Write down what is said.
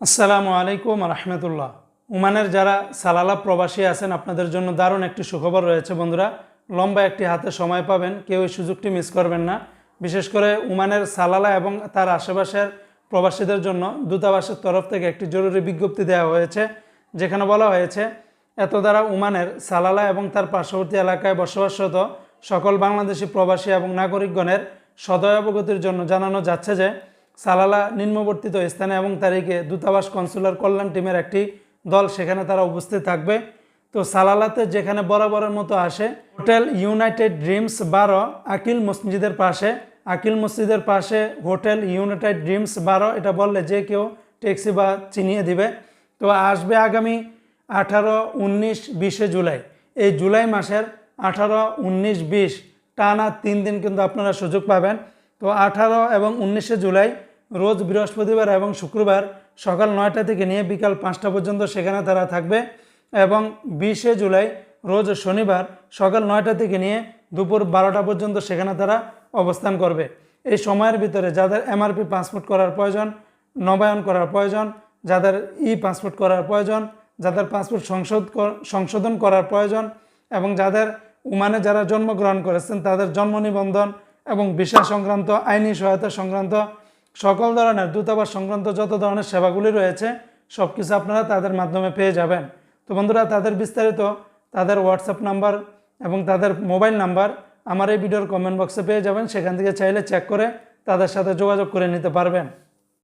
আসসালামু আলাইকুম রহমতুল্লাহ। ওমানের যারা সালালা প্রবাসী আছেন, আপনাদের জন্য দারুণ একটি সুখবর রয়েছে বন্ধুরা। লম্বা একটি হাতে সময় পাবেন, কেউ এই সুযোগটি মিস করবেন না। বিশেষ করে ওমানের সালালা এবং তার আশেপাশের প্রবাসীদের জন্য দূতাবাসের তরফ থেকে একটি জরুরি বিজ্ঞপ্তি দেওয়া হয়েছে, যেখানে বলা হয়েছে, এত দ্বারা ওমানের সালালা এবং তার পার্শ্ববর্তী এলাকায় বসবাসরত সকল বাংলাদেশি প্রবাসী এবং নাগরিকগণের সদয় অবগতির জন্য জানানো যাচ্ছে যে সালালা নিম্নবর্তিত স্থানে এবং তারিখে দূতাবাস কনসুলার কল্যাণ টিমের একটি দল, সেখানে তারা উপস্থিত থাকবে। তো সালালাতে যেখানে বরাবরের মতো আসে, হোটেল ইউনাইটেড ড্রিমস বারো, আকিল মসজিদের পাশে। আকিল মসজিদের পাশে হোটেল ইউনাইটেড ড্রিমস বারো, এটা বললে যে কেউ ট্যাক্সি বা চিনিয়ে দিবে। তো আসবে আগামী আঠারো, উনিশ, বিশে জুলাই। এই জুলাই মাসের আঠারো, উনিশ, বিশ টানা তিন দিন কিন্তু আপনারা সুযোগ পাবেন। তো আঠারো এবং উনিশে জুলাই রোজ বৃহস্পতিবার এবং শুক্রবার সকাল নয়টা থেকে নিয়ে বিকাল পাঁচটা পর্যন্ত সেখানে তারা থাকবে এবং বিশে জুলাই রোজ শনিবার সকাল নয়টা থেকে নিয়ে দুপুর বারোটা পর্যন্ত সেখানে তারা অবস্থান করবে। এই সময়ের ভিতরে যাদের এমআরপি পাসপোর্ট করার প্রয়োজন, নবায়ন করার প্রয়োজন, যাদের ই পাসপোর্ট করার প্রয়োজন, যাদের পাসপোর্ট সংশোধ সংশোধন করার প্রয়োজন এবং যাদের উমানে যারা জন্মগ্রহণ করেছেন তাদের জন্ম নিবন্ধন এবং ভিসা সংক্রান্ত আইনি সহায়তা সংক্রান্ত সকল ধরনের দূতাবাস সংক্রান্ত যত ধরনের সেবাগুলি রয়েছে সব কিছু আপনারা তাদের মাধ্যমে পেয়ে যাবেন। তো বন্ধুরা, তাদের বিস্তারিত তাদের হোয়াটসঅ্যাপ নাম্বার এবং তাদের মোবাইল নাম্বার আমার এই ভিডিওর কমেন্ট বক্সে পেয়ে যাবেন। সেখান থেকে চাইলে চেক করে তাদের সাথে যোগাযোগ করে নিতে পারবেন।